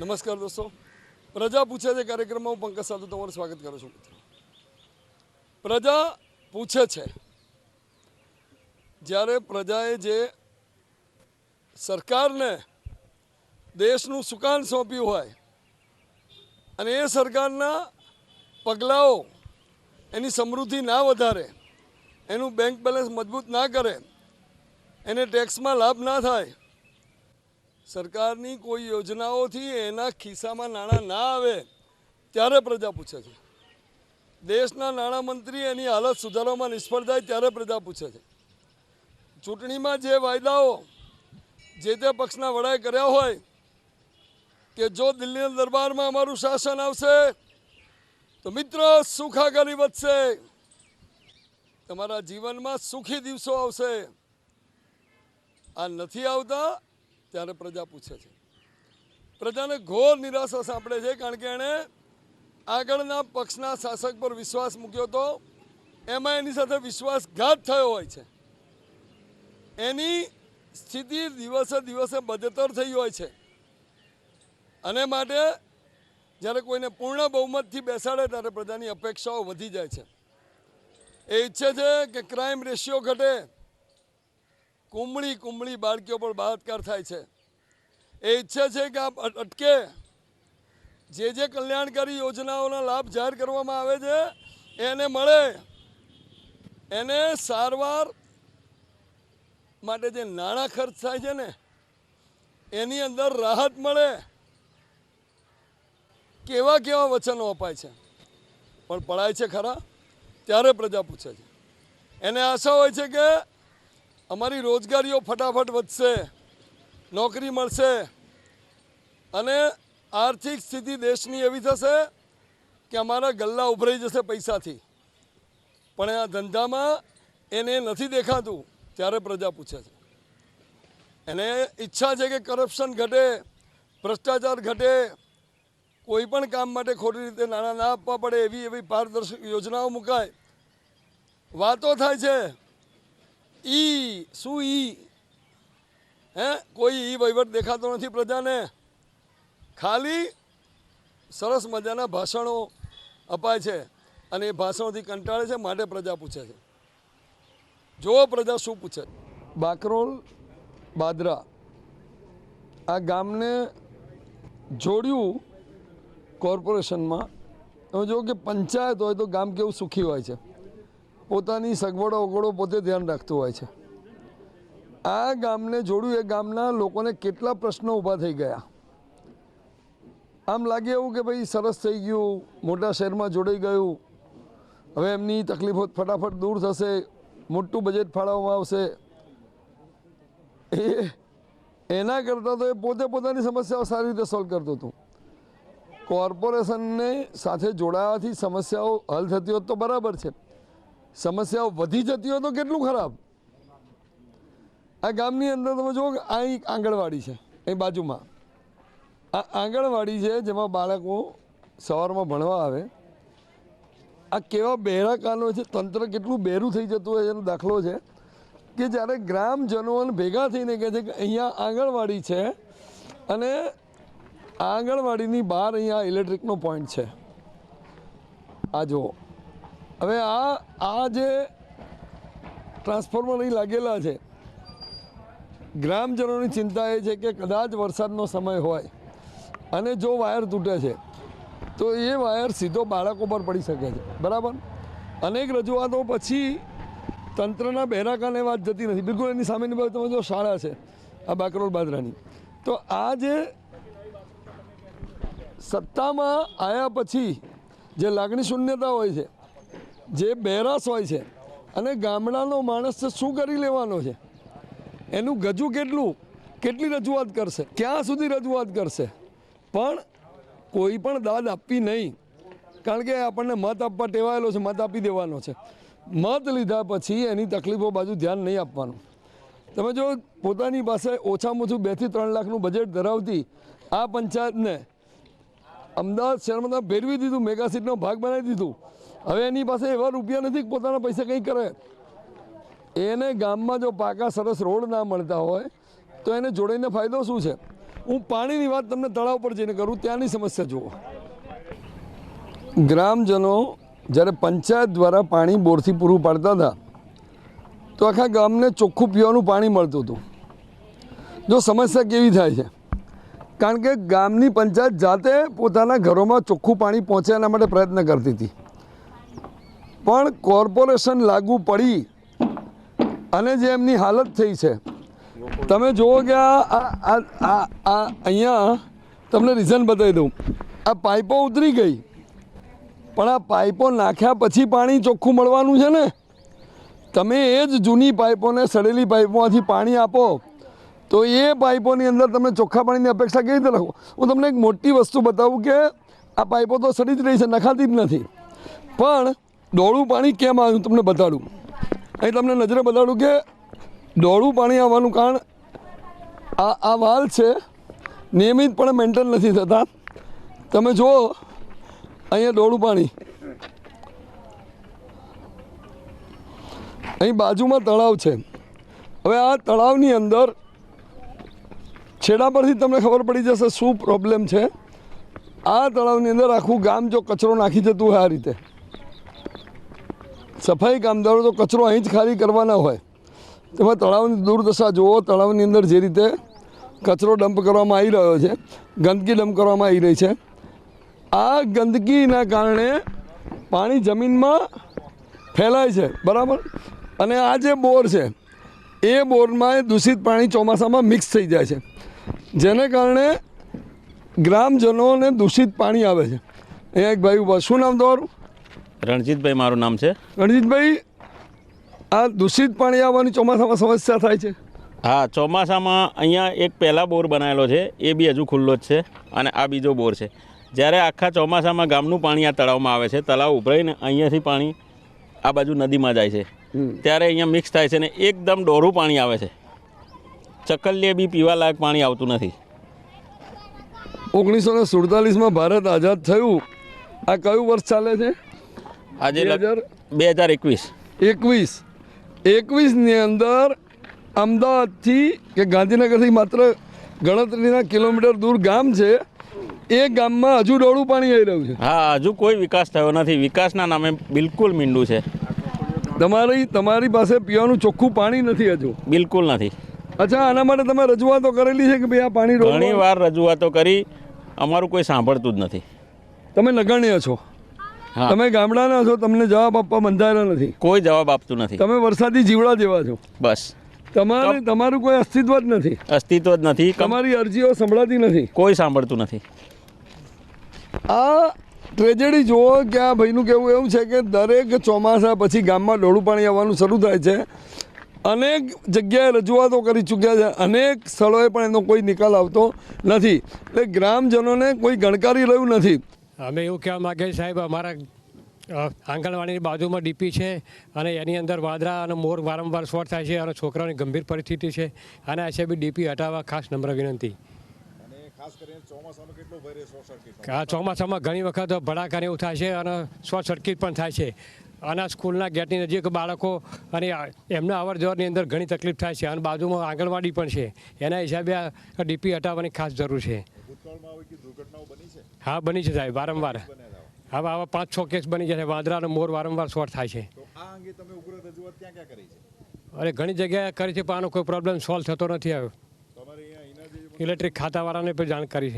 નમસ્કાર દોસ્તો. પ્રજા પૂછે છે કાર્યક્રમમાં હું પંકજ સાધુ તમારું સ્વાગત કરું છું મિત્રો. પ્રજા પૂછે છે, જ્યારે પ્રજાએ જે સરકારને દેશનું સુકાન સોંપ્યું હોય અને એ સરકારના પગલાઓ એની સમૃદ્ધિ ના વધારે, એનું બેંક બેલેન્સ મજબૂત ના કરે, એને ટેક્સમાં લાભ ના થાય સરકારની કોઈ યોજનાઓથી એના ખિસ્સામાં નાણાં ના આવે, ત્યારે પ્રજા પૂછે છે. દેશના નાણામંત્રી એની હાલત સુધારવામાં નિષ્ફળ જાય ત્યારે પ્રજા પૂછે છે. ચૂંટણીમાં જે વાયદાઓ જે તે પક્ષના વડાએ કર્યા હોય, કે જો દિલ્હીના દરબારમાં અમારું શાસન આવશે, તો મિત્રો સુખાકારી વધશે. તમારા જીવનમાં સુખી દિવસો આવશે. આ નથી આવતા ત્યારે પ્રજા પૂછે છે. પ્રજાને ઘોર નિરાશા સાંપડે છે કારણ કે એણે આગળના પક્ષના શાસક પર વિશ્વાસ મૂક્યો હતો એમાં એની સાથે વિશ્વાસઘાત થયો હોય છે. એની સ્થિતિ દિવસે દિવસે બદતર થઈ હોય છે. અને માટે જ્યારે કોઈને પૂર્ણ બહુમતથી બેસાડે ત્યારે પ્રજાની અપેક્ષાઓ વધી જાય છે. એ ઈચ્છે છે કે ક્રાઇમ રેશિયો ઘટે કુમળી કુમળી બાળકીઓ પર બળાત્કાર થાય છે. એ ઈચ્છે છે કે આ અટકે. જે જે કલ્યાણકારી યોજનાઓના લાભ જાહેર કરવામાં આવે છે, એને મળે. એને સારવાર માટે જે નાણાં ખર્ચ થાય છે ને, એની અંદર રાહત મળે. કેવા કેવા વચનો અપાય છે. પણ પડાય છે ખરા, ત્યારે પ્રજા પૂછે છે. એને આશા હોય છે કે અમારી રોજગારીઓ ફટાફટ વધશે, નોકરી મળશે અને આર્થિક સ્થિતિ દેશની એવી થશે કે અમારા ગલ્લા ઉભરાઈ જશે પૈસાથી. પણ આ ધંધામાં એને નથી દેખાતું ત્યારે પ્રજા પૂછે છે. એને ઈચ્છા છે કે કરપ્શન ઘટે, ભ્રષ્ટાચાર ઘટે, કોઈ પણ કામ માટે ખોટી રીતે નાણાં ના આપવા પડે એવી એવી પારદર્શક યોજનાઓ મુકાય. વાતો થાય છે ઈ, શું ઈ? હે? કોઈ ઈ વહીવટ દેખાતો નથી પ્રજાને. ખાલી સરસ મજાના ભાષણો અપાય છે અને એ ભાષણોથી કંટાળે છે, માટે પ્રજા પૂછે છે. જો પ્રજા શું પૂછે? બાકરોલ, બાદરા. આ ગામને જોડ્યું કોર્પોરેશનમાં. તમે જો કે પંચાયત હોય તો ગામ કેવું સુખી હોય છે. પોતાની સગવડો અગવડો પોતે ધ્યાન રાખતું હોય છે. આ ગામને જોડ્યું એ ગામના લોકોને કેટલા પ્રશ્નો ઊભા થઈ ગયા. આમ લાગે એવું કે ભાઈ સરસ થઈ ગયું, મોટા શહેરમાં જોડાઈ ગયું. હવે એમની તકલીફો ફટાફટ દૂર થશે, મોટું બજેટ ફાળવવામાં આવશે. એ, એના કરતાં તો એ પોતે પોતાની સમસ્યાઓ સારી રીતે સોલ્વ કરતું હતું. કોર્પોરેશનને સાથે જોડાવાથી સમસ્યાઓ હલ થતી હોત તો બરાબર છે. સમસ્યાઓ વધી જતી હોય તો કેટલું ખરાબ? આ ગામની અંદર તમે જુઓ કે આ એક આંગણવાડી છે એ બાજુમાં. આ આંગણવાડી છે જેમાં બાળકો સવારમાં ભણવા આવે. આ કેવા બહેરા કાનો છે, તંત્ર કેટલું બહેરું થઈ જતું હોય એનો દાખલો છે કે જ્યારે ગ્રામજનો ભેગા થઈને કહે છે કે અહીંયા આંગણવાડી છે અને આંગણવાડીની બહાર અહીંયા ઇલેક્ટ્રિકનો પોઈન્ટ છે. આ જુઓ. હવે આ આ જે ટ્રાન્સફોર્મર અહીં લાગેલા છે, ગ્રામજનોની ચિંતા એ છે કે કદાચ વરસાદનો સમય હોય અને જો વાયર તૂટે છે, તો એ વાયર સીધો બાળકો પર પડી શકે છે. બરાબર? અનેક રજૂઆતો પછી તંત્રના બહેરાકાને વાત જતી નથી. બિલકુલ એની સામેની બાજુ તમે જો શાળા છે, આ બાકરોલ બાદરાની તો આ જે સત્તામાં આવ્યા પછી જે લાગણી શૂન્યતા હોય છે જે બહેરાશ હોય છે અને ગામડાનો માણસ શું કરી લેવાનો છે? એનું ગજુ કેટલું? કેટલી રજૂઆત કરશે? ક્યાં સુધી રજૂઆત કરશે? પણ કોઈ પણ દાદ આપવી નહીં. કારણ કે આપણને મત આપવા ટેવાયેલો છે, મત આપી દેવાનો છે. મત લીધા પછી એની તકલીફો બાજુ ધ્યાન નહીં આપવાનું. તમે જો પોતાની પાસે ઓછામાં ઓછું બેથી ત્રણ લાખનું બજેટ ધરાવતી આ પંચાયતને અમદાવાદ શહેરમાં ભેરવી દીધું, મેગા સીટનો ભાગ બનાવી દીધું. હવે એની પાસે એવા રૂપિયા નથી પોતાના પૈસા કંઈ કરે. એને ગામમાં જો પાકા સરસ રોડ ના મળતા હોય, તો એને જોડાઈને ફાયદો શું છે? હું પાણીની વાત તમને તળાવ પર જઈને કરું, ત્યાંની સમસ્યા જુઓ. ગ્રામજનો જ્યારે પંચાયત દ્વારા પાણી બોરથી પૂરું પાડતા હતા, તો આખા ગામને ચોખ્ખું પીવાનું પાણી મળતું હતું. જો સમસ્યા કેવી થાય છે? કારણ કે ગામની પંચાયત જાતે પોતાના ઘરોમાં ચોખ્ખું પાણી પહોંચે એના માટે પ્રયત્ન કરતી હતી. પણ કોર્પોરેશન લાગુ પડી અને જે એમની હાલત થઈ છે. તમે જુઓ કે આ અહીંયા તમને રીઝન બતાવી દઉં. આ પાઇપો ઉતરી ગઈ. પણ આ પાઇપો નાખ્યા પછી પાણી ચોખ્ખું મળવાનું છે ને? તમે એ જ જૂની પાઇપોને સડેલી પાઇપોમાંથી પાણી આપો, તો એ પાઇપોની અંદર તમે ચોખ્ખા પાણીની અપેક્ષા કેવી રીતે રાખો? હું તમને એક મોટી વસ્તુ બતાવું કે આ પાઇપો તો સડી જ રહી છે, નખાતી જ નથી. પણ ડોળું પાણી કેમ આવ્યું તમને બતાડું? અહીં તમને નજરે બતાડું કે ડોળું પાણી આવવાનું કારણ આ આ વાલ છે, નિયમિતપણે મેન્ટેન નથી થતા. તમે જુઓ, અહીંયા ડોળું પાણી. અહીં બાજુમાં તળાવ છે. હવે આ તળાવની અંદર છેડા પરથી તમને ખબર પડી જશે શું પ્રોબ્લેમ છે. આ તળાવની અંદર આખું ગામ જો કચરો નાખી જતું હોય આ રીતે. સફાઈ કામદારો તો કચરો અહીં જ ખાલી કરવાના હોય. તેમાં તળાવની દુર્દશા જુઓ, તળાવની અંદર જે રીતે કચરો ડમ્પ કરવામાં આવી રહ્યો છે, ગંદકી ડમ્પ કરવામાં આવી રહી છે. આ ગંદકીના કારણે પાણી જમીનમાં ફેલાય છે, બરાબર? અને આ જે બોર છે, એ બોરમાં દૂષિત પાણી ચોમાસામાં મિક્સ થઈ જાય છે. જેને કારણે ગ્રામજનોને દૂષિત પાણી આવે છે. અહીંયા એક ભાઈ ઊભા શું નામ તમારું? રણજીતભાઈ મારું નામ છે. રણજીતભાઈ આ દૂષિત પાણી આવવાની ચોમાસામાં સમસ્યા થાય છે. હા ચોમાસામાં અહીંયા એક પહેલાં બોર બનાવેલો છે એ બી હજુ ખુલ્લો જ છે અને આ બીજો બોર છે. જ્યારે આખા ચોમાસામાં ગામનું પાણી આ તળાવમાં આવે છે તળાવ ઉભરાઈને અહીંયાથી પાણી આ બાજુ નદીમાં જાય છે. ત્યારે અહીંયા મિક્સ થાય છે ને એકદમ ડોરું પાણી આવે છે. ચકલીએ બી પીવા લાયક પાણી આવતું નથી. ઓગણીસો ને સુડતાલીસમાં ભારત આઝાદ થયું. આ કયું વર્ષ ચાલે છે? આજે બે હજાર બે હજાર એકવીસ. એકવીસ. એકવીસની અંદર અમદાવાદથી કે ગાંધીનગરથી માત્ર ગણતરીના કિલોમીટર દૂર ગામ છે એ ગામમાં હજુ ડોળું પાણી આવી રહ્યું છે. હા હજુ કોઈ વિકાસ થયો નથી. વિકાસના નામે બિલકુલ મીંડું છે. તમારી તમારી પાસે પીવાનું ચોખ્ખું પાણી નથી હજુ. બિલકુલ નથી. અચ્છા આના માટે તમે રજૂઆતો કરેલી છે કે ભાઈ આ પાણી ઘણી વાર રજૂઆતો કરી અમારું કોઈ સાંભળતું જ નથી. તમે નગણ્ય છો. તમે ગામડાના છો તમને જવાબ આપવા બંધાયેલા નથી. કોઈ જવાબ આપતું નથી. તમે વરસાદી જીવડા જેવા છો. બસ. તમારે તમારું કોઈ અસ્તિત્વ જ નથી. અસ્તિત્વ જ નથી. તમારી અરજીઓ સંભળાતી નથી. કોઈ સાંભળતું નથી. આ ટ્રેજેડી જુઓ કે આ ભાઈનું કહેવું એવું છે કે દરેક ચોમાસા પછી ગામમાં ડોળું પાણી આવવાનું શરૂ થાય છે. અનેક જગ્યાએ રજૂઆતો કરી ચૂક્યા છે. અનેક સ્થળોએ પણ એનો કોઈ નિકાલ આવતો નથી. એટલે ગ્રામજનોને કોઈ ગણકારી રહ્યું નથી. અમે એવું કહેવા માગીએ સાહેબ અમારા આંગણવાડીની બાજુમાં ડીપી છે અને એની અંદર વાદરા અને મોર વારંવાર શોર્ટ થાય છે અને છોકરાઓની ગંભીર પરિસ્થિતિ છે. અને આ સાહેબ બી ડીપી હટાવવા ખાસ નમ્ર વિનંતી. આ ચોમાસામાં ઘણી વખત ભડાકાને એવું થાય છે અને શોર્ટ સર્કિટ પણ થાય છે. અને આ સ્કૂલના ગેટની નજીક બાળકો અને એમના અવર જવરની અંદર ઘણી તકલીફ થાય છે. અને બાજુમાં આંગણવાડી પણ છે. એના હિસાબે આ ડીપી હટાવવાની ખાસ જરૂર છે. હા બની છે સાહેબ વારંવાર. હવે આવા પાંચ છ કેસ બની જશે વાંદરા અને મોર વારંવાર શોર્ટ થાય છે. અને ઘણી જગ્યાએ કરી છે પણ આનો કોઈ પ્રોબ્લેમ સોલ્વ થતો નથી આવ્યો. ઇલેક્ટ્રિક ખાતાવાળાને પણ જાણ કરી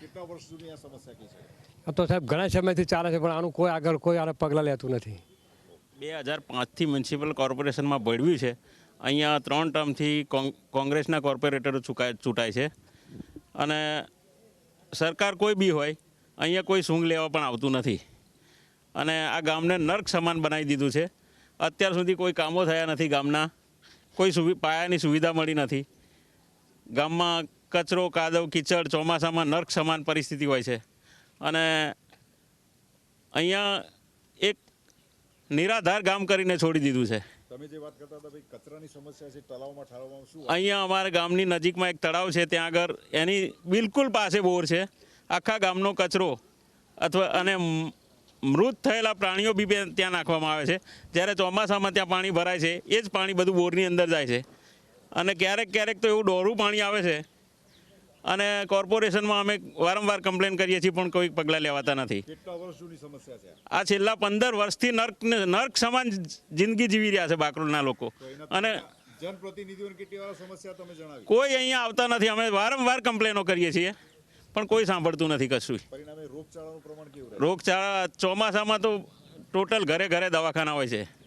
કેટલા વર્ષ આ સમસ્યા છે? આ તો સાહેબ ઘણા સમયથી ચાલે છે, પણ આનું કોઈ આગળ કોઈ આને પગલાં લેતું નથી. બે હજાર પાંચથી મ્યુનિસિપલ કોર્પોરેશનમાં ભળવ્યું છે. અહીંયા ત્રણ ટર્મથી કોંગ- કોંગ્રેસના કોર્પોરેટરો ચૂકાય, ચૂંટાય છે. અને સરકાર કોઈ બી હોય, અહીંયા કોઈ સૂંઘ લેવા પણ આવતું નથી. અને આ ગામને નર્ક સમાન બનાવી દીધું છે. અત્યાર સુધી કોઈ કામો થયા નથી ગામના. કોઈ સુવિ, પાયાની સુવિધા મળી નથી. ગામમાં કચરો, કાદવ, કીચડ ચોમાસામાં નર્ક સમાન પરિસ્થિતિ હોય છે. અને અહીંયા એક નિરાધાર ગામ કરીને છોડી દીધું છે. તમે જે વાત કરતા હતા ભાઈ કચરાની સમસ્યા છે તળાવમાં ઠાળવવામાં શું અહીંયા અમારા ગામની નજીકમાં એક તળાવ છે ત્યાં આગળ એની બિલકુલ પાસે બોર છે. આખા ગામનો કચરો અથવા અને મૃત થયેલા પ્રાણીઓ બી બે- ત્યાં નાખવામાં આવે છે. જ્યારે ચોમાસામાં ત્યાં પાણી ભરાય છે એ જ પાણી બધું બોરની અંદર જાય છે. અને ક્યારેક ક્યારેક તો એવું ડોરું પાણી આવે છે અને કોર્પોરેશનમાં અમે વારંવાર કમ્પ્લેન કરીએ છીએ પણ કોઈ પગલાં લેવાતા નથી. આ? છેલ્લા પંદર વર્ષથી નર્ક નર્ક સમાન જિંદગી જીવી રહ્યા છે બાકરોલના લોકો. અને કોઈ અહીંયા આવતા નથી. અમે વારંવાર કમ્પ્લેનો કરીએ છીએ પણ કોઈ સાંભળતું નથી કશું. રોગચાળા ચોમાસામાં તો ટોટલ ઘરે ઘરે દવાખાના હોય છે.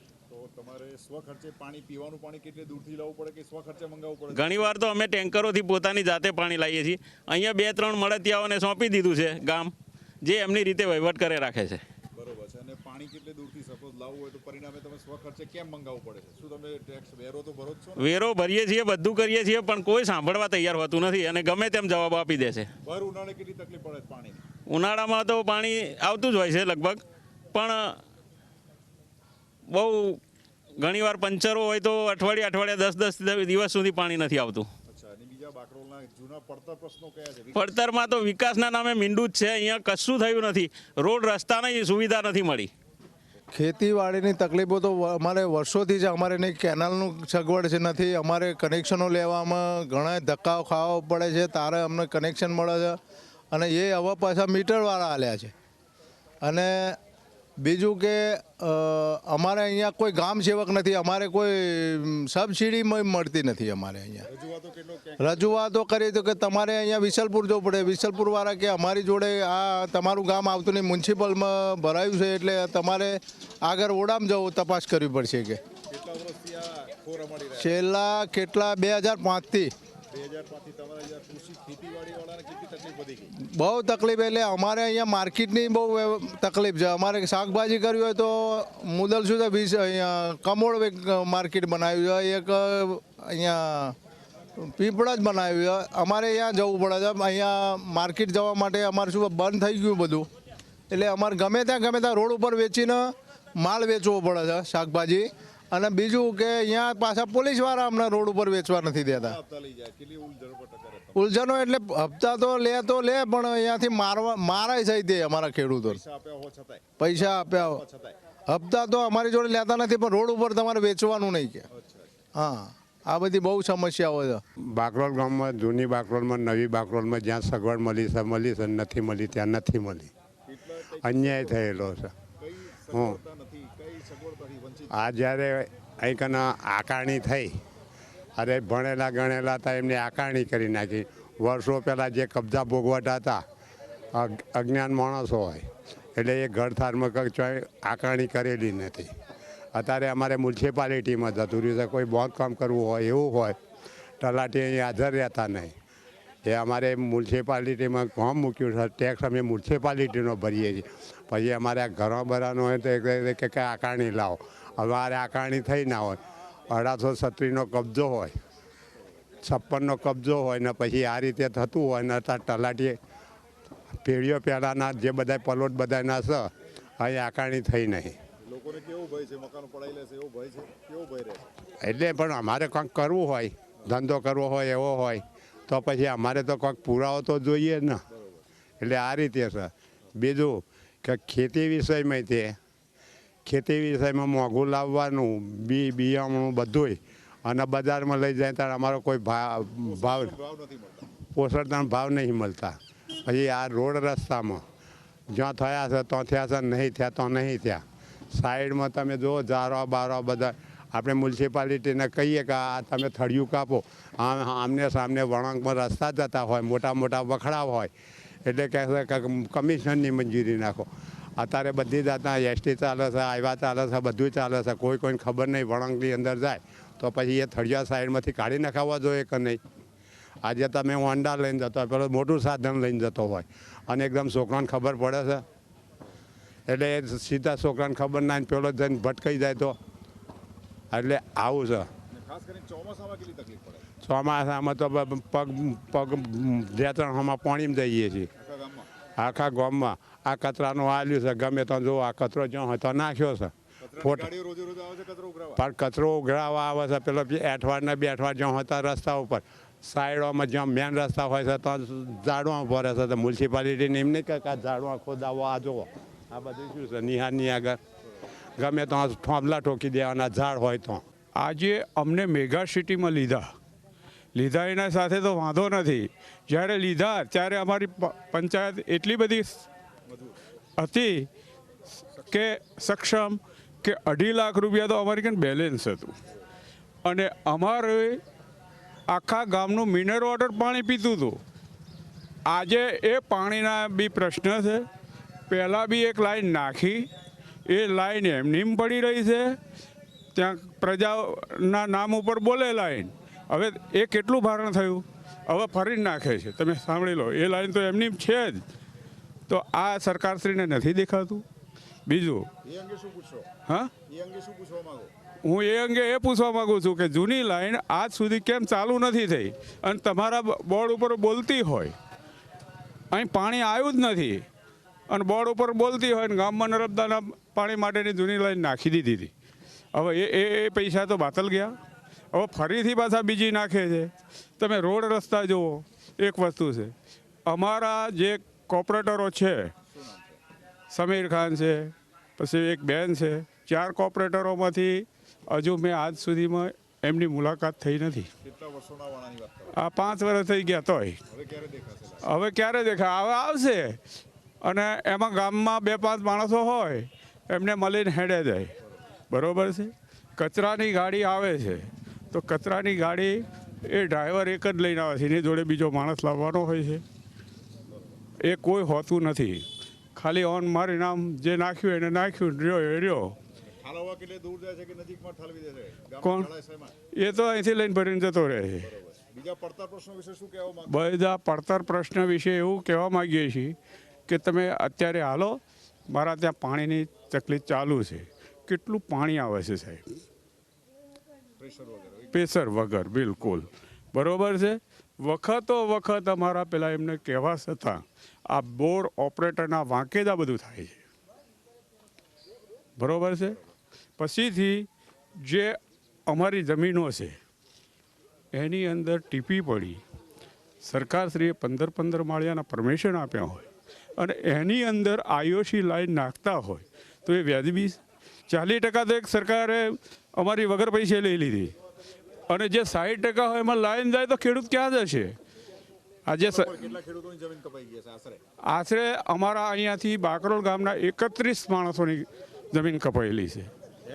સ્વખર્ચે પાણી પીવાનું પાણી કેટલે દૂરથી લાવવું પડે કે સ્વખર્ચે મંગાવવું પડે? ઘણીવાર તો અમે ટેન્કરોથી પોતાની જાતે પાણી લાવીએ છીએ. અહીંયા બે ત્રણ મળતિયાઓને સોંપી દીધું છે ગામ જે એમની રીતે વહીવટ કરે રાખે છે. બરોબર છે. અને પાણી કેટલે દૂરથી સપોઝ લાવવું હોય તો પરિણામે તમે સ્વખર્ચે કેમ મંગાવવું પડે છે? શું તમે ટેક્સ વેરો તો ભરો છો વેરો ભરીએ છીએ બધું કરીએ છીએ પણ કોઈ સાંભળવા તૈયાર હોતું નથી અને ગમે તેમ જવાબ આપી દે છે. ભર ઉનાળે કેટલી તકલીફ પડે પાણી ઉનાળામાં તો પાણી આવતું જ હોય છે લગભગ પણ બહુ ઘણીવાર પંચરો હોય તો અઠવાડિયે અઠવાડિયે દસ દસ દિવસ સુધી પાણી નથી આવતું. અચ્છા અને બીજા બાકરોલના જૂના પડતર પ્રશ્નો કયા છે? પડતરમાં તો વિકાસના નામે મીંડું જ છે અહીંયા કશું થયું નથી. રોડ રસ્તાની સુવિધા નથી મળી. ખેતીવાડીની તકલીફો તો અમારે વર્ષોથી જ અમારે નહીં કેનાલનું સગવડ છે નથી અમારે કનેક્શનો લેવામાં ઘણા ધક્કાઓ ખાવા પડે છે તારે અમને કનેક્શન મળે છે અને એ હવે પાછા મીટરવાળા આલ્યા છે. અને બીજું કે અમારે અહીંયા કોઈ ગામ સેવક નથી. અમારે કોઈ સબસિડી મળતી નથી અમારે અહીંયા. રજૂઆતો કરી તો કે તમારે અહીંયા વિસલપુર જવું પડે. વિસલપુર વાળા કે અમારી જોડે આ તમારું ગામ આવતું નહીં. મ્યુનિસિપલમાં ભરાયું છે એટલે તમારે આગળ ઓડામ જવું તપાસ કરવી પડશે કે. છેલ્લા કેટલા? બે હજાર પાંચથી. બહુ તકલીફ એટલે અમારે અહીંયા માર્કેટની બહુ તકલીફ છે. અમારે શાકભાજી કરવી હોય તો મુદલ સુધી વીસ, અહીંયા કમોળ એક માર્કેટ બનાવ્યું છે. એક, અહીંયા પીપળા જ બનાવ્યું છે. અમારે અહીંયા જવું પડે છે. અહીંયા માર્કેટ જવા માટે અમારે શું બંધ થઈ ગયું બધું. એટલે અમારે ગમે ત્યાં ગમે ત્યાં રોડ ઉપર વેચીને માલ વેચવો પડે છે શાકભાજી. અને બીજું કે અહીંયા પાછા પોલીસવાળા અમને રોડ ઉપર વેચવા નથી દેતા. ઉલઝનો એટલે હપ્તા તો લે તો લે પણ અહીંયાથી મારવા મારાય થઈ તે અમારા ખેડૂતો. પૈસા આપ્યા હોવા છતાંય. પૈસા આપ્યા હોવા છતાંય. હપ્તા તો અમારી જોડે લેતા નથી પણ રોડ ઉપર તમારે વેચવાનું નહીં કે. હા આ બધી બહુ સમસ્યાઓ છે બાકરોલ ગામમાં જૂની બાકરોલમાં નવી બાકરોલમાં જ્યાં સગવડ મળી છે મળી છે નથી મળી ત્યાં નથી મળી. અન્યાય થયેલો છે. કઈ સગવડતા નથી કઈ સગવડતાથી વંચિત આ જ્યારે અહીંકના આકારણી થઈ, અરે ભણેલા ગણેલા હતા, એમને આકારણી કરી નાખી. વર્ષો પહેલાં જે કબજા ભોગવટા હતા અજ્ઞાન માણસો હોય, એટલે એ ઘરથારમાં કંઈ આકારણી કરેલી નથી. અત્યારે અમારે મ્યુનિસિપાલિટીમાં જતું રહ્યું છે કોઈ બાંધકામ કરવું હોય, એવું હોય, તલાટી અહીં હાજર રહેતા નહીં. એ અમારે મ્યુનિસિપાલિટીમાં ફોર્મ મૂક્યું છે. ટેક્સ અમે મ્યુનિસિપાલિટીનો ભરીએ છીએ. પછી અમારે આ ઘરો ભરાનો હોય તો કે આકારણી લાવો. અમારે આકારણી થઈ ના હોય. અઢારસો છત્રીસનો કબજો હોય છપ્પનનો કબજો હોય ને પછી આ રીતે થતું હોય ને અત્યારે તલાટીએ પેઢીઓ પહેલાંના જે બધા પલોટ બધાના છે અહીં આકારણી થઈ નહીં. એટલે પણ અમારે કંઈક કરવું હોય ધંધો કરવો હોય એવો હોય તો પછી અમારે તો કંઈક પુરાવો તો જોઈએ ને. એટલે આ રીતે છે. બીજું કે ખેતી વિષયમાં તે ખેતી વિષયમાં મોંઘું લાવવાનું, બી બિયામણું બધુંય. અને બજારમાં લઈ જાય ત્યારે અમારો કોઈ ભાવ ભાવ નથી ભાવ નહીં મળતા. પછી આ રોડ રસ્તામાં, જ્યાં થયા છે તો થયા છે, નહીં થયા તો નહીં થયા. સાઈડમાં તમે જુઓ જારો બારો બધા, આપણે મ્યુનિસિપાલિટીને કહીએ કે આ તમે થળિયું કાપો. આમ, આમને સામને વળાંકમાં રસ્તા જતા હોય મોટા મોટા વખડાવ હોય. એટલે કહે કે કમિશનની મંજૂરી નાખો. અત્યારે બધી જાતના એસટી ચાલે છે આવ્યા ચાલે છે બધું ચાલે છે. કોઈ કોઈને ખબર નહીં વળાંકની અંદર જાય. તો પછી એ થળિયા સાઈડમાંથી કાઢી નખાવવા જોઈએ કે નહીં? આજે તમે હોન્ડા લઈને જતો હોય પેલો મોટું સાધન લઈને જતો હોય. અને એકદમ છોકરાને ખબર પડે છે. એટલે એ સીધા છોકરાને ખબર ના પેલો જઈને ભટકાઈ જાય તો. એટલે આવું છે. ચોમાસામાં તો પગ પગ બે ત્રણ હમણાં પાણીમાં જઈએ છીએ. આખા ગામમાં. આ કચરાનું આલ્યું છે ગમે તો જો આ કચરો જ્યાં હોય તો નાખ્યો છે. પણ કચરો ઉઘરાવા આવે છે પેલો એઠવાડ ને બેઠવાડ જ્યાં હતા રસ્તા ઉપર. સાઈડોમાં જ્યાં મેન રસ્તા હોય છે તો ઝાડવા ભરે છે. તો મ્યુનિસિપાલિટીને એમ નહીં કે ઝાડવા ખોદાવો આ જુઓ. આ બધું શું છે નિહાની આગળ. ગમે તો થોંભલા ઠોકી દેવાના ઝાડ હોય તો આજે અમને મેગા સિટીમાં લીધા. લીધા એના સાથે તો વાંધો નથી. જ્યારે લીધા, ત્યારે અમારી પંચાયત એટલી બધી હતી કે સક્ષમ કે અઢી લાખ રૂપિયા તો અમારી કંઈ બેલેન્સ હતું. અને અમારે આખા ગામનું મિનરલ વોટર પાણી પીતું હતું. આજે એ પાણીના બી પ્રશ્ન છે. પહેલાં બી એક લાઈન નાખી. એ લાઈન એમની એમ પડી રહી છે. ત્યાં પ્રજાના નામ ઉપર બોલે લાઈન હવે એ કેટલું ભારણ થયું? હવે ફરી નાખે છે. તમે સાંભળી લો એ લાઈન તો એમની છે જ. તો આ સરકારશ્રીને નથી દેખાતું? બીજું? હા? હું એ અંગે એ પૂછવા માંગુ છું કે જૂની લાઈન આજ સુધી કેમ ચાલુ નથી થઈ? અને તમારા બોર્ડ ઉપર બોલતી હોય. અહીં પાણી આવ્યું જ નથી. અને બોર્ડ ઉપર બોલતી હોય ને ગામમાં નર્મદાના પાણી માટેની જૂની લાઈન નાખી દીધી હતી. હવે એ એ એ પૈસા તો બાતલ ગયા? હવે ફરીથી પાછા બીજી નાખે છે. તમે રોડ રસ્તા જુઓ એક વસ્તુ છે. અમારા જે કોપરેટરો છે સમીર ખાન છે પછી એક બેન છે ચાર કોપરેટરોમાંથી હજુ મેં આજ સુધીમાં એમની મુલાકાત થઈ નથી. આ પાંચ વર્ષ થઈ ગયા તોય. હવે ક્યારે દેખાય હવે ક્યારે દેખા? હવે આવશે. અને એમાં ગામમાં બે પાંચ માણસો હોય એમને મળીને હેડે જાય. બરોબર છે? કચરાની ગાડી આવે છે. તો કચરાની ગાડી એ ડ્રાઈવર એક જ લઈને આવે છે. એની જોડે બીજો માણસ લાવવાનો હોય છે. એ કોઈ હોતું નથી. ખાલી ઓન મારી નામ જે નાખ્યું એને નાખ્યું રહ્યો એ રહ્યો. કોણ? એ તો અહીંથી લઈને ભરીને જતો રહે છે. બીજા પડતા પ્રશ્નો વિશે શું કહેવા માંગો બધા પડતર પ્રશ્ન વિશે એવું કહેવા માગીએ છીએ કે તમે અત્યારે હાલો મારા ત્યાં પાણીની તકલીફ ચાલુ છે. કેટલું પાણી આવે છે સાહેબ? પ્રેશર વગર, બિલકુલ. બરોબર છે? વખતો વખત અમારા પેલા એમને કહેવા છતાં આ બોર્ડ ઓપરેટરના વાંકે જ આ બધું થાય છે. બરોબર છે? પછીથી જે અમારી જમીનો છે, એની અંદર ટીપી પડી. સરકારશ્રીએ પંદર પંદર માળિયાના પરમિશન આપ્યા હોય અને એની અંદર આઈઓસી લાઈન નાખતા હોય, તો એ વ્યાજબી ચાલીસ ટકા તો એક સરકારે અમારી વગર પૈસે લઈ લીધી. અને જે સાઠ ટકા હોય એમાં લાઈન જાય તો ખેડૂત ક્યાં જશે? આજે આશરે? અમારા અહીંયાથી બાકરોલ ગામના એકત્રીસ માણસોની જમીન કપાયેલી છે.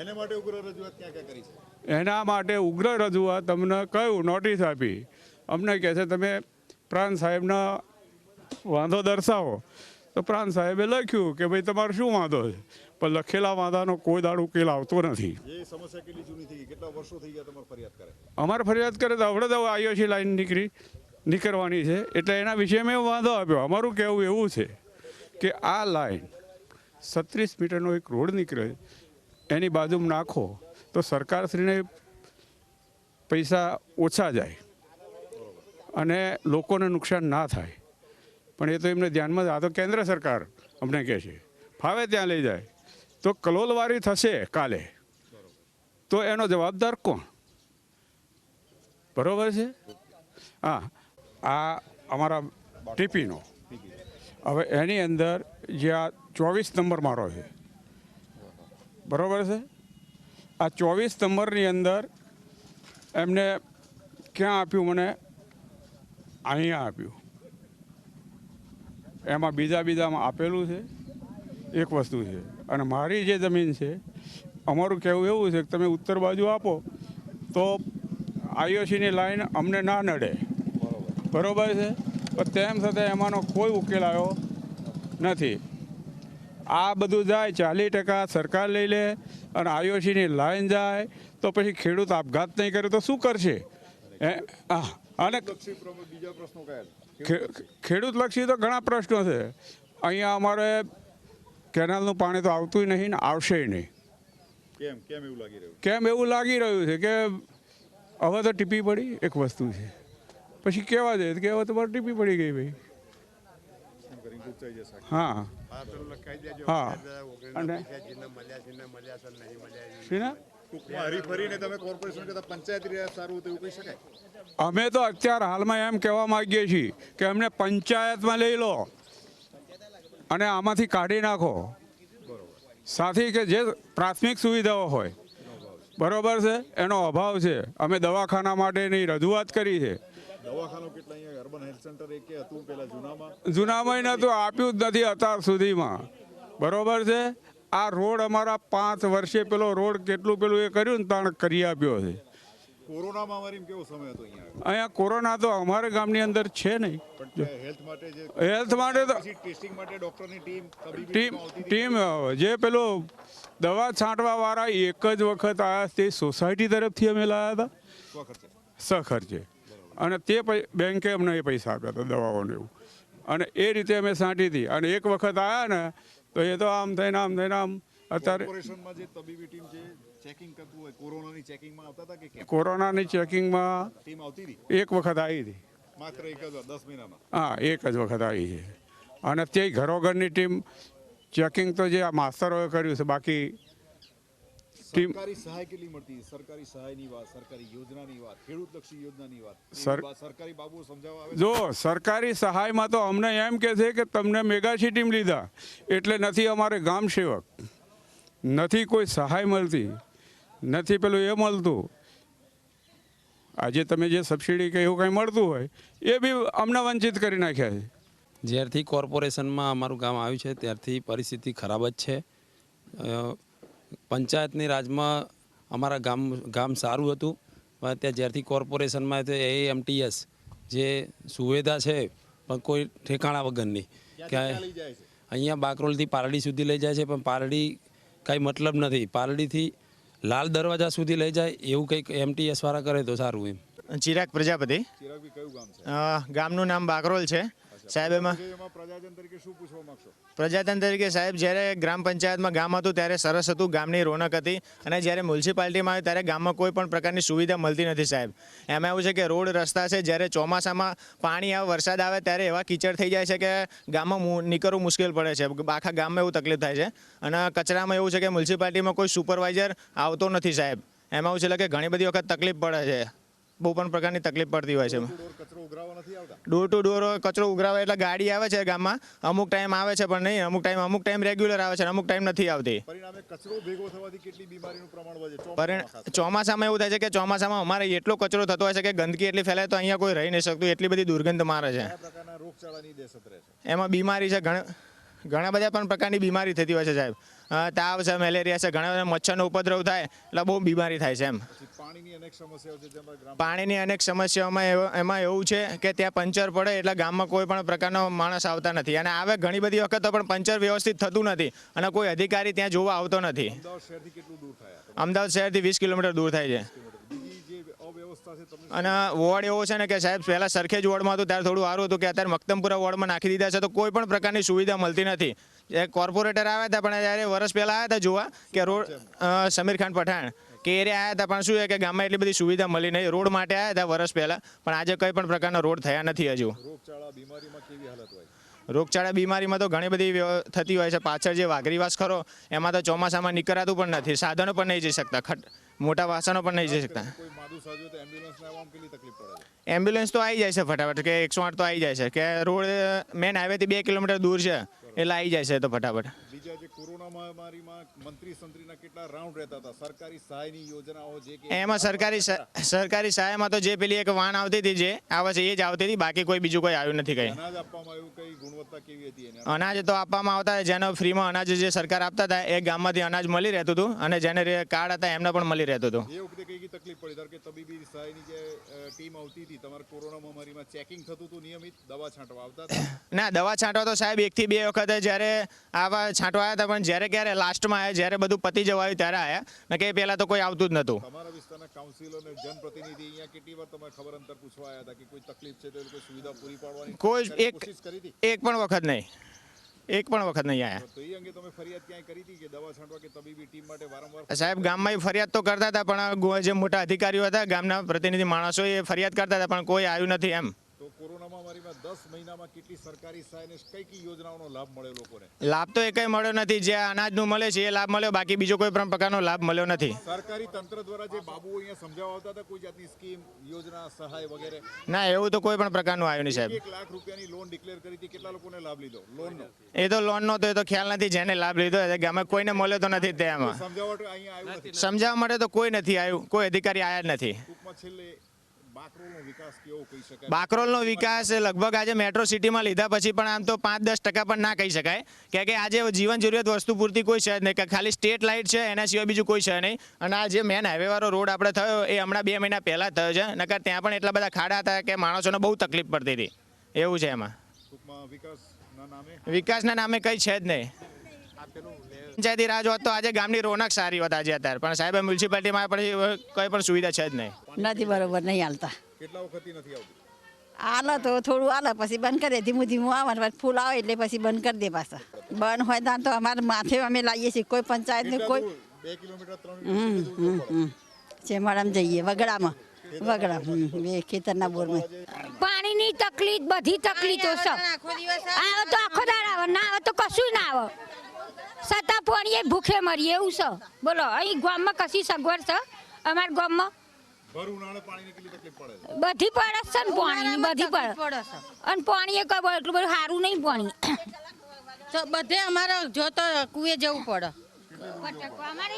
એને માટે ઉગ્ર રજૂઆત ક્યાં ક્યાં કરી છે? એના માટે ઉગ્ર રજૂઆત તમને કહ્યું નોટિસ આપી. અમને કહે છે તમે પ્રાંત સાહેબના વાંધો દર્શાવો. તો પ્રાંત સાહેબે લખ્યું કે ભાઈ તમારો શું વાંધો છે? પણ લખેલા વાંધાનો કોઈ દાડ ઉકેલ આવતો નથી. અમારે ફરિયાદ કરે તો હવડે તો આઈઓસી લાઈન નીકળી નીકળવાની છે. એટલે એના વિશે મેં વાંધો આપ્યો. અમારું કહેવું એવું છે કે આ લાઈન છત્રીસ મીટરનો એક રોડ નીકળે એની બાજુમાં નાખો તો સરકારશ્રીને પૈસા ઓછા જાય અને લોકોને નુકસાન ના થાય. પણ એ તો એમને ધ્યાનમાં આ તો કેન્દ્ર સરકાર અમને કહે છે. ફાવે ત્યાં લઈ જાય. તો કલોલવારી થશે કાલે. તો એનો જવાબદાર કોણ? બરોબર છે? હા, આ અમારા ટીપીનો. હવે એની અંદર જે આ ચોવીસ નંબર મારો છે. બરોબર છે? આ ચોવીસ નંબરની અંદર એમને ક્યાં આપ્યું મને? અહીંયા આપ્યું. એમાં બીજા બીજામાં આપેલું છે. એક વસ્તુ છે. અને મારી જે જમીન છે અમારું કહેવું એવું છે કે તમે ઉત્તર બાજુ આપો તો આઈઓસીની લાઈન અમને ના નડે. બરોબર છે? પણ તેમ છતાં એમાંનો કોઈ ઉકેલ આવ્યો નથી. આ બધું જાય ચાલીસ ટકા સરકાર લઈ લે અને આઈઓસીની લાઈન જાય તો પછી ખેડૂત આપઘાત નહીં કરે તો શું કરશે? અને ખેડૂત લક્ષી તો ઘણા પ્રશ્નો છે. અહીંયા અમારે કેનાલનું પાણી તો આવતું નહીં ને આવશે નહીં. કેમ કેમ એવું લાગી રહ્યું? કેમ એવું લાગી રહ્યું છે કે હવે તો ટીપી પડી એક વસ્તુ છે. પછી કેવા જાય કે હવે તમારે ટીપી પડી ગઈ ભાઈ. હા. હા. અને? શેના? અમે તો અત્યારે હાલમાં એમ કહેવા માંગીએ છીએ કે અમને પંચાયતમાં લઈ લો. અને આમાંથી કાઢી નાખો. સાથી કે જે પ્રાથમિક સુવિધાઓ હોય બરોબર છે? એનો અભાવ છે. અમે દવાખાના માટેની રજૂઆત કરી છે. જૂનામાં? જૂનામાં તો આપ્યું જ નથી અત્યાર સુધીમાં. બરોબર છે? આ રોડ અમારા પાંચ વર્ષે પેલો રોડ કેટલું પેલું એ કર્યું ને તાણ કરી આપ્યો છે. કોરોના મહામારીમાં કેવો સમય હતો અહીંયા અહીંયા કોરોના તો અમારે ગામની અંદર છે નહીં. હેલ્થ માટે જે હેલ્થ માટે તો ટેસ્ટિંગ માટે ડોક્ટરની ટીમ ટીમ ટીમ જે પેલો દવા છાંટવા વાળા એક જ વખત આવ્યા તે સોસાયટી તરફથી અમે લાવ્યા હતા. સખર્ચે અને તે બેંકે અમને એ પૈસા આપ્યા હતા દવાઓને એવું. અને એ રીતે અમે છાંટી હતી. અને એક વખત આવ્યા ને તો એ તો આમ થઈને આમ થઈને આમ અત્યારે ચેકિંગ કરતું હોય કોરોનાની ચેકિંગમાં આવતા હતા કે કોરોનાની ચેકિંગમાં ટીમ આવતી હતી? એક વખત આવી હતી. માત્ર એક જ દસ મહિનામાં? હા એક જ વખત આવી છે. અને તે ઘરોઘરની ટીમ ચેકિંગ તો જે આ માસ્તરોએ કર્યું છે બાકી ટીમ સરકારી સહાય કેટલી મળતી? સરકારી સહાયની વાત સરકારી યોજનાની વાત ખેડૂતલક્ષી યોજનાની વાત. સર- એ વાત સરકારી બાબુઓ સમજાવવા આવે જો સરકારી સહાયમાં તો અમને એમ કે છે કે તમને મેગા ટીમ લીધા એટલે નથી અમારે ગામ સેવક. નથી કોઈ સહાય મળતી. નથી પેલું એ મળતું. આજે તમે જે સબસિડી કે એવું કંઈ મળતું હોય એ બી અમને વંચિત કરી નાખ્યા છે. જ્યારથી કોર્પોરેશનમાં અમારું ગામ આવ્યું છે ત્યારથી પરિસ્થિતિ ખરાબ જ છે. પંચાયતની રાજમાં અમારા ગામ ગામ સારું હતું પણ ત્યાં જ્યારથી કોર્પોરેશનમાં એ એમટીએસ જે સુવિધા છે પણ કોઈ ઠેકાણા વગરની. કે અહીંયા બાકરોલથી પારડી સુધી લઈ જાય છે પણ પારડી કાંઈ મતલબ નથી. પારડીથી લાલ દરવાજા સુધી લઈ જાય એવું કંઈક એમટીએસ વાળા કરે તો સારું એમ. ચિરાગ પ્રજાપતિ. ચિરાગભાઈ કયું ગામ ગામનું નામ બાકરોલ છે. સાહેબ એમાં? પ્રજાજન તરીકે શું પૂછવા માંગશો? પ્રજાતંત્ર તરીકે સાહેબ જ્યારે ગ્રામ પંચાયતમાં ગામ હતું ત્યારે સરસ હતું ગામની રોનક હતી. અને જ્યારે મ્યુનિસિપાલિટીમાં આવે ત્યારે ગામમાં કોઈ પણ પ્રકારની સુવિધા મળતી નથી સાહેબ. એમાં એવું છે કે રોડ રસ્તા છે જ્યારે ચોમાસામાં પાણી આવે વરસાદ આવે ત્યારે એવા કીચડ થઈ જાય છે કે ગામમાં નીકળવું મુશ્કેલ પડે છે. આખા ગામમાં એવું તકલીફ થાય છે. અને કચરામાં એવું છે કે મ્યુનિસિપાલિટીમાં કોઈ સુપરવાઇઝર આવતો નથી સાહેબ. એમાં એવું છે કે ઘણી બધી વખત તકલીફ પડે છે. બહુ પણ પ્રકારની તકલીફ પડતી હોય છે. ડોર ટુ ડોર કચરો ઉઘરાવે એટલે ગાડી આવે છે ગામમાં. અમુક ટાઈમ આવે છે પણ નહીં. અમુક ટાઈમ અમુક ટાઈમ રેગ્યુલર આવે છે અમુક ટાઈમ નથી આવતી. ચોમાસામાં એવું થાય છે કે ચોમાસામાં અમારે એટલો કચરો થતો હોય છે કે ગંદકી એટલી ફેલાય તો અહીંયા કોઈ રહી નહીં શકતું. એટલી બધી દુર્ગંધ મારે છે? એમાં બીમારી છે ઘણા ઘણા બધા પણ પ્રકારની બીમારી થતી હોય છે સાહેબ. તાવ છે મેલેરિયા છે ઘણા બધા મચ્છરનો ઉપદ્રવ થાય એટલે બહુ બીમારી થાય છે એમ. પાણીની અનેક સમસ્યાઓ છે પાણીની અનેક સમસ્યાઓમાં એમાં એવું છે કે ત્યાં પંચર પડે એટલે ગામમાં કોઈ પણ પ્રકારનો માણસ આવતા નથી. અને આવે ઘણી બધી વખત તો પણ પંચર વ્યવસ્થિત થતું નથી અને કોઈ અધિકારી ત્યાં જોવા આવતો નથી. અમદાવાદ શહેરથી કેટલું દૂર થયા અમદાવાદ શહેરથી વીસ કિલોમીટર દૂર થાય છે બીજી જે અવ્યવસ્થા છે તમને અને વોર્ડ એવો છે ને કે સાહેબ પહેલાં સરખેજ વોર્ડમાં હતું ત્યારે થોડું સારું હતું કે અત્યારે મક્તમપુરા વોર્ડમાં નાખી દીધા છે તો કોઈ પણ પ્રકારની સુવિધા મળતી નથી. એ કોર્પોરેટર આવ્યા હતા પણ જ્યારે વર્ષ પહેલાં આવ્યા હતા જોવા કે રોડ સમીર ખાન પઠાણ કે એરે આવ્યા હતા પણ શું છે કે ગામમાં એટલી બધી સુવિધા મળી નહીં. રોડ માટે આવ્યા હતા વર્ષ પહેલાં પણ આજે કંઈ પણ પ્રકારના રોડ થયા નથી હજુ. રોગચાળા બીમારીમાં તો ઘણી બધી થતી હોય છે. પાછળ જે વાઘરીવાસ ખરો એમાં તો ચોમાસામાં નીકળાતું પણ નથી સાધનો પણ નહીં જઈ શકતા. ખટ મોટા વાસણો પણ નહીં જઈ શકતા. એમ્બ્યુલન્સ તો આવી જાય છે ફટાફટ કે એકસો આઠ તો આવી જાય છે. કે રોડ મેન હાઈવેથી બે કિલોમીટર દૂર છે એટલે આવી જાય છે તો ફટાફટ. બીજા જે કોરોના મહામારીમાં મંત્રી સંત્રીના કેટલા રાઉન્ડ રહેતા હતા? સરકારી સહાયની યોજનાઓ જે કે એમાં સરકારી સરકારી સહાયમાં તો જે પેલી એક વાન આવતી હતી જે આવે છે એ જ આવતી હતી બાકી કોઈ બીજું કોઈ આવ્યું નથી કઈ. અનાજ આપવામાં આવ્યું કઈ ગુણવત્તા કેવી હતી અનાજ તો આપવામાં આવતા જેનો ફ્રીમાં અનાજ જે સરકાર આપતા હતા એ ગામમાંથી અનાજ મળી રહેતું હતું અને જેને કાર્ડ હતા એમને પણ મળી રહેતું હતું. એ વખતે કઈ તકલીફ પડી? ધારો કે તબીબી સહાયની જે ટીમ આવતી હતી તમારે કોરોના મહામારીમાં ચેકિંગ થતું હતું નિયમિત? દવા છાંટવા આવતા ના દવા છાંટવા તો સાહેબ એકથી બે વખતે જ્યારે આવા છાંટવા આવ્યા હતા પણ જ્યારે ક્યારે લાસ્ટમાં આવ્યા જ્યારે બધું પતી જવાયું ત્યારે આવ્યા ને કે પહેલાં તો કોઈ આવતું જ નહોતું તમારા વિસ્તારના કાઉન્સિલ અને જનપ્રતિનિધિ અહીંયા કેટલી વાર તમે ખબર અંતર પૂછવા આવ્યા હતા કે કોઈ તકલીફ છે તો કોઈ સુવિધા પૂરી પાડવાની કોઈ એક એક પણ વખત નહીં. એક પણ વખત નહીં આયા. તો એ અંગે તમે ફરિયાદ ક્યાંય કરી હતી કે દવા છાંટવા કે તબીબી ટીમ માટે વારંવાર સાહેબ ગામમાં એ ફરિયાદ તો કરતા હતા પણ જે મોટા અધિકારીઓ હતા ગામના પ્રતિનિધિ માણસો એ ફરિયાદ કરતા હતા પણ કોઈ આવ્યું નથી એમ. તો કોરોના મહામારીમાં દસ મહિનામાં કેટલી સરકારી સહાય અને કઈ કઈ યોજનાઓનો લાભ મળ્યો લોકોને? લાભ તો એકય મળ્યો નથી. જે અનાજનું મળે છે એ લાભ મળ્યો. બાકી બીજો કોઈ પણ પ્રકારનો લાભ મળ્યો નથી. સરકારી તંત્ર દ્વારા જે બાબુઓ અહીંયા સમજાવવા આવતા હતા કોઈ જાતની સ્કીમ યોજના સહાય વગેરે? ના એવું તો કોઈ પણ પ્રકારનું આવ્યું નહીં સાહેબ. એક લાખ રૂપિયાની લોન ડિક્લેર કરી હતી. કેટલા લોકોને લાભ લીધો? લોનનો એ તો લોનનો તો એ તો ખ્યાલ નથી જેને લાભ લીધો ગામે કોઈને મળ્યો તો નથી તેમાં સમજાવવા માટે તો કોઈ નથી આવ્યું. કોઈ અધિકારી આવ્યા જ નથી. બાકરોલનો વિકાસ લગભગ આજે મેટ્રો સિટીમાં લીધા પછી પણ આમ તો પાંચ દસ ટકા પણ ના કહી શકાય. કે કે આજે જીવન જરૂરિયાત વસ્તુ પૂરતી કોઈ છે જ નહીં. કે ખાલી સ્ટેટ લાઇટ છે એના સિવાય બીજું કોઈ છે નહીં. અને આ જે મેન હાઈવેવાળો રોડ આપણે થયો એ હમણાં બે મહિના પહેલાં થયો છે. નકર ત્યાં પણ એટલા બધા ખાડા હતા કે માણસોને બહુ તકલીફ પડતી હતી. એવું છે એમાં. વિકાસના નામે કંઈ છે જ નહીં. પંચાયતી રાજ હોત તો આજે ગામની રોનક સારી હોત આજે અત્યારે. પણ સાહેબ મ્યુનિસિપાલિટીમાં પણ કોઈ પણ સુવિધા છે જ નહીં. નથી બરોબર નહીં હાલતા. કેટલા વખતથી નથી આવતી? આલે તો થોડું આલે પછી બંધ કરી દે ધીમું ધીમું આવે ને પછી ફૂલ આવે એટલે પછી બંધ કરી દે પાછા. બંધ હોય ત્યાં તો અમારે માથે અમે લાવીએ છીએ કોઈ પંચાયત ને કોઈ ચેમાડામાં જઈએ વગડામાં વગડા બે ખેતરના બોરમાં. પાણીની તકલીફ બધી તકલીફો છે આવે તો આખો દાડ આવે ના આવે તો કશું ના આવે. છતાં પોણીએ ભૂખે મરીએ એવું છે. બોલો અહીં ગામમાં કશી સગવડ છે? અમારા ગામમાં બધી પડે છે ને પાણી બધી પડે. અને પાણી એ કહો એટલું બધું સારું નહીં પાણી. તો બધે અમારે જો તો કુએ જવું પડે.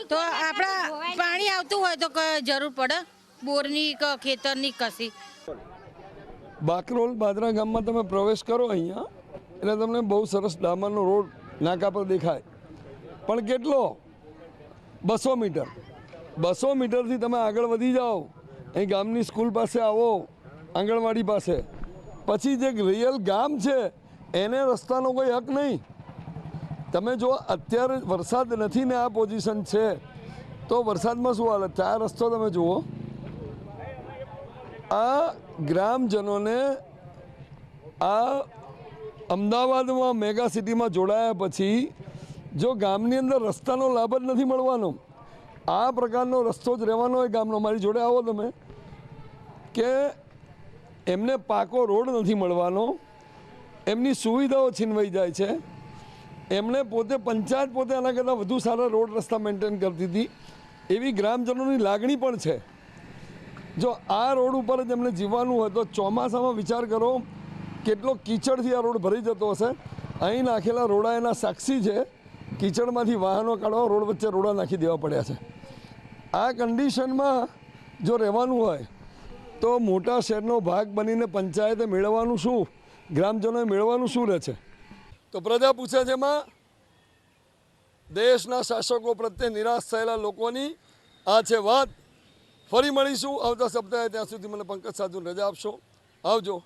તો આપણા પાણી આવતું હોય તો જરૂર પડે? બોરની કે ખેતરની કશી. બાકરોલ બાદરા ગામમાં તમે પ્રવેશ કરો અહીંયા એટલે તમને બહુ સરસ ડામરનો રોડ નાકા પર દેખાય. પણ કેટલો? બસો મીટર. બસો મીટરથી તમે આગળ વધી જાઓ, અહીં ગામની સ્કૂલ પાસે આવો, આંગણવાડી પાસે. પછી જે રિયલ ગામ છે, એને રસ્તાનો કોઈ હક નહીં. તમે જો અત્યારે વરસાદ નથી ને આ પોઝિશન છે, તો વરસાદમાં શું હાલત છે આ રસ્તો તમે જુઓ. આ ગ્રામજનોને આ અમદાવાદમાં મેગા સિટીમાં જોડાયા પછી જો ગામની અંદર રસ્તાનો લાભ જ નથી મળવાનો, આ પ્રકારનો રસ્તો જ રહેવાનો હોય ગામનો. મારી જોડે આવો તમે, કે એમને પાકો રોડ નથી મળવાનો, એમની સુવિધાઓ છીનવાઈ જાય છે. એમણે પોતે પંચાયત પોતે આના કરતાં વધુ સારા રોડ રસ્તા મેન્ટેન કરતી હતી. એવી ગ્રામજનોની લાગણી પણ છે. જો આ રોડ ઉપર જ એમને જીવવાનું હોય તો ચોમાસામાં વિચાર કરો, કેટલો કીચડથી આ રોડ ભરી જતો હશે. અહીં નાખેલા રોડા એના સાક્ષી છે. કીચડમાંથી વાહનો કાઢવા રોડ વચ્ચે રોડા નાખી દેવા પડ્યા છે. આ કન્ડિશનમાં જો રહેવાનું હોય, તો મોટા શહેરનો ભાગ બનીને પંચાયતે મેળવવાનું શું? ગ્રામજનોએ મેળવવાનું શું રહે છે? તો પ્રજા પૂછે છે એમાં દેશના શાસકો પ્રત્યે નિરાશ થયેલા લોકોની આ છે વાત. ફરી મળીશું આવતા સપ્તાહે. ત્યાં સુધી મને પંકજ સાધુ રજા આપશો. આવજો.